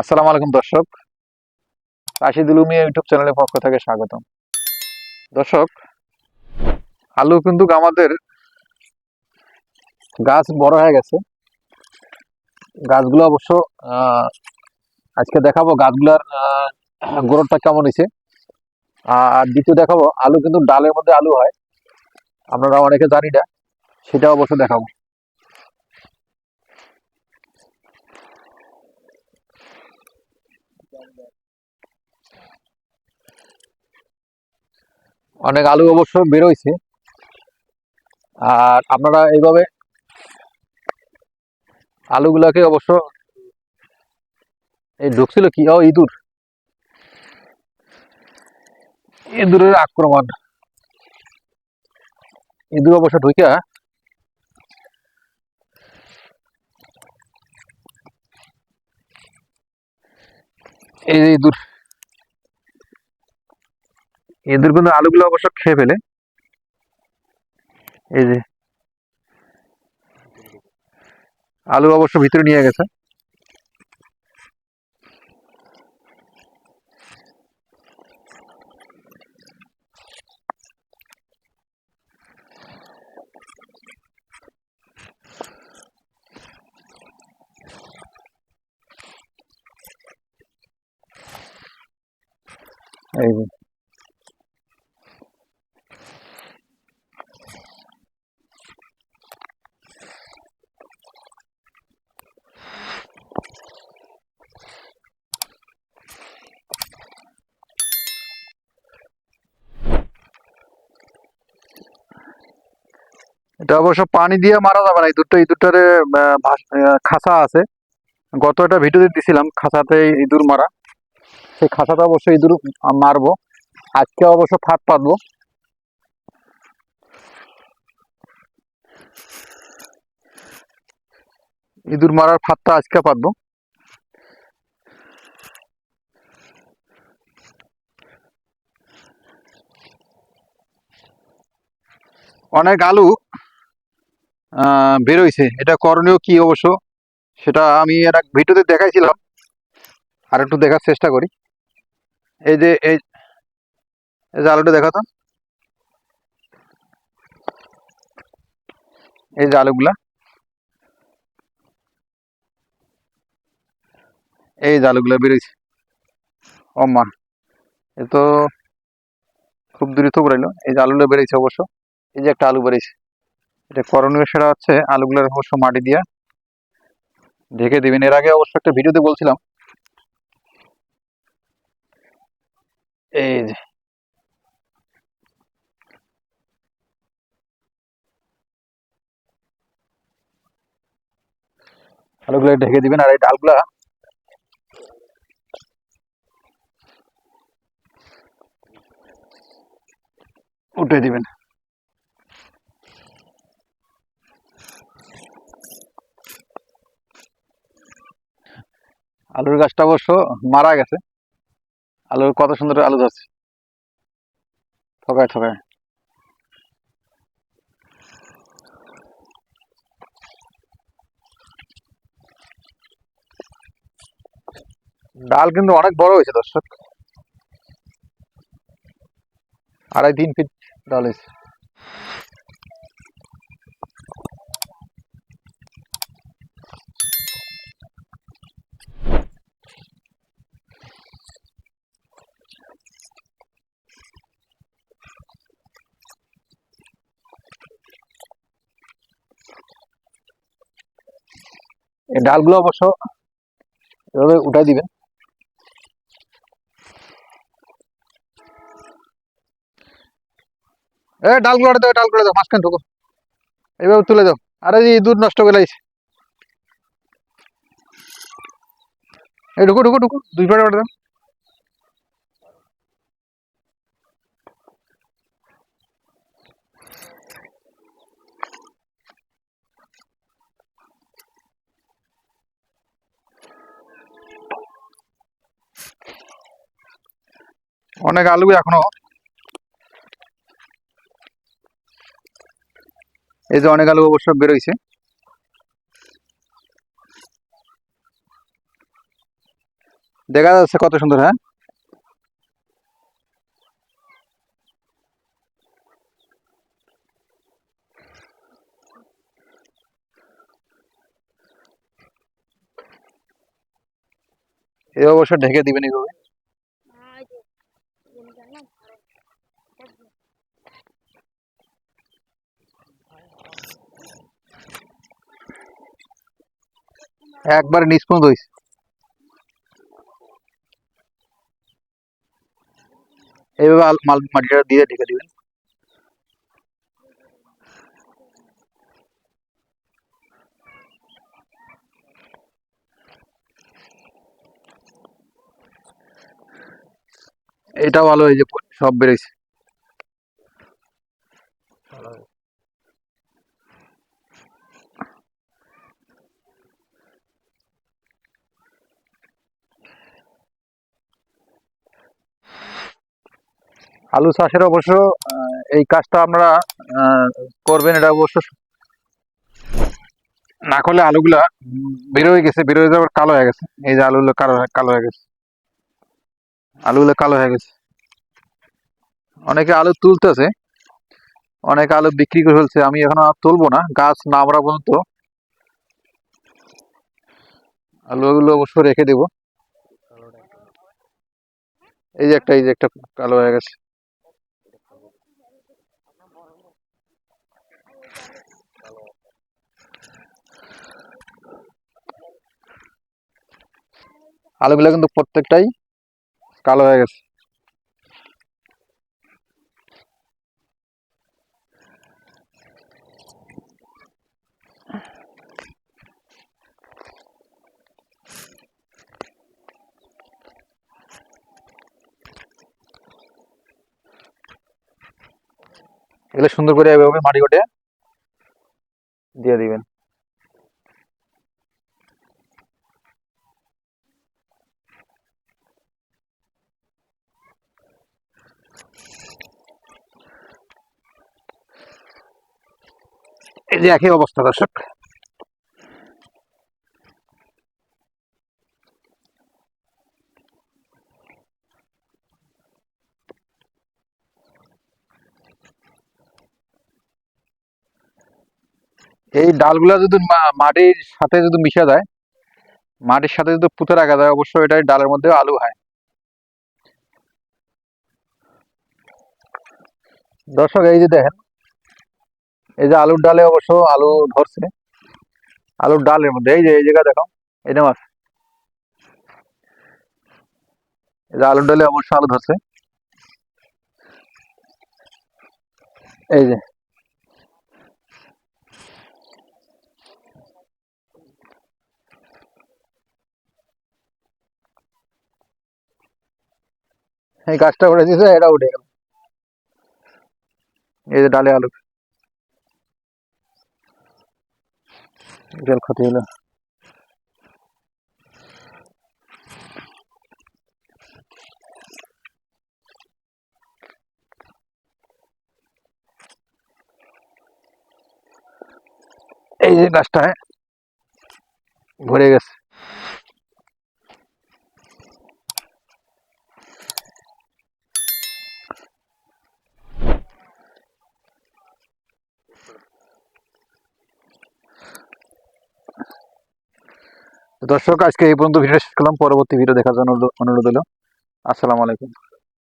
আসসালামু আলাইকুম দর্শক। রাশিদুল উমিয়া ইউটিউব চ্যানেলের পক্ষ থেকে স্বাগতম। দর্শক, আলু কিন্তু আমাদের গাছ বড় হয়ে গেছে। গাছগুলো অবশ্য আজকে দেখাবো গাছগুলার গ্রোথটা কেমন হয়েছে। আর দ্বিতীয় দেখাবো, আলু কিন্তু ডালের মধ্যে আলু হয়। আপনারা অনেকে জানি না সেটা অবশ্য দেখাবো। অনেক আলু অবশ্য বেরোইছে। আর আপনারা এইভাবে আলুগুলাকে অবশ্য এই ঢুকছিল কি? ও, ইঁদুর। ইঁদুরের আক্রমণ। ইঁদুর অবশ্য ঢুকিয়া এই ইঁদুর। ইঁদুর কিন্তু আলুগুলো অবশ্য খেয়ে ফেলে। এই যে। আলু অবশ্য ভিতরে নিয়ে গেছে। এই এটা অবশ্য পানি দিয়ে মারা যাবে না। এই দুটো ইঁদুরটারে খাঁচা আছে। গত একটা ভিডিওতে দিছিলাম খাঁচাতে ইঁদুর মারা। সেই খাঁচাতে অবশ্য ইঁদুর মারবো। আজকে অবশ্য ফাঁদ পাতবো। ইঁদুর মারার ফাঁদটা আজকে পাতবো। অনেক আলু বেরোইছে। এটা করণীয় কি অবশ্য? সেটা আমি এর ভিডিওতে দেখাইছিলাম। আর একটু দেখার চেষ্টা করি। এই যে এই যে আলুটা দেখাতো। এই যে আলুগুলা। এই যে আলুগুলা বেরোইছে। মা এ তো খুব দ্রুত বেরোইলো এই যে আলুগুলো বেরোইছে অবশ্য। এই যে একটা আলু বেরোইছে। এটা করণীয় সেটা হচ্ছে আলুগুলোর অবশ্য মাটি দিয়া। ঢেকে দিবেন। এর আগে অবশ্য একটা ভিডিওতে বলছিলাম। এই যে। আলুগুলো ঢেকে দিবেন আর এই ডালগুলা উঠে দিবেন। আলুর গাছটা অবশ্য মারা গেছে। আলুর কত সুন্দর আলু ধরছে। থকায় থকায় ডাল কিন্তু অনেক বড় হয়েছে, দর্শক। আড়াই, তিন ফিট ডাল হয়েছে। ডালগুলো অবশ্য এভাবে উঠাই দিবেন। এ, ডালগুলো দাও ডালগুলো দাও, মাঝখান ঢুকো। এইভাবে তুলে দাও। আরে দুধ নষ্ট করে লাগছে এই ঢুকো ঢুকো ঢুকো। দুই পাড়ে দাও। অনেক আলু এখনও। এই যে অনেক আলু অবশ্য বেরোইছে। দেখা যাচ্ছে কত সুন্দর হ্যাঁ? এ অবশ্য ঢেকে দিবেন এইভাবে। একবার নিষ্পন্দ হয়েছে এইভাবে মাল মাটিটা দিয়ে ঢেকে দিবেন। এটাও ভালো যে সব বেড়েছে আলু চাষের অবশ্য এই কাজটা আমরা করবেন এটা অবশ্য। না করলে আলুগুলা উম, বের হয়ে গেছে বের হয়ে যাওয়ার কালো হয়ে গেছে। এই যে আলুগুলো কালো কালো হয়ে গেছে। আলুগুলো কালো হয়ে গেছে। অনেকে আলু তুলতেছে অনেকে আলু বিক্রি করে ফেলছে। আমি এখন আর তুলবো না গাছ নামরা পর্যন্ত। আলুগুলো অবশ্য রেখে দেবো। এই যে একটা এই যে একটা কালো হয়ে গেছে। আলুগুলো কিন্তু প্রত্যেকটাই কালো হয়ে গেছে। এগুলো সুন্দর করে এভাবে মাটি কোটে দিয়ে দিবেন। এই যে একই অবস্থা, দর্শক। এই ডালগুলা যদি মাটির সাথে যদি মিশে যায়, মাটির সাথে যদি পুঁতে রাখা যায়, অবশ্যই এটাই ডালের মধ্যে আলু হয়। দর্শক, এই যে দেখেন এই যে আলুর ডালে অবশ্য আলু ধরছে। আলুর ডালের মধ্যে, এই যে, এই জায়গা দেখো যে মাছ। এই যে আলুর ডালে অবশ্য আলু ধরছে। এই যে। এই গাছটা উঠে দিয়েছে, এটা উঠে গেল। এই যে ডালে আলু। বিশাল ক্ষতি হলো এই যে গাছটায় ভরে গেছে তো দর্শক, আজকে এই পর্যন্ত ভিডিও শেষ করলাম। পরবর্তী ভিডিও দেখার জন্য অনুরোধ হলো আসসালামু আলাইকুম।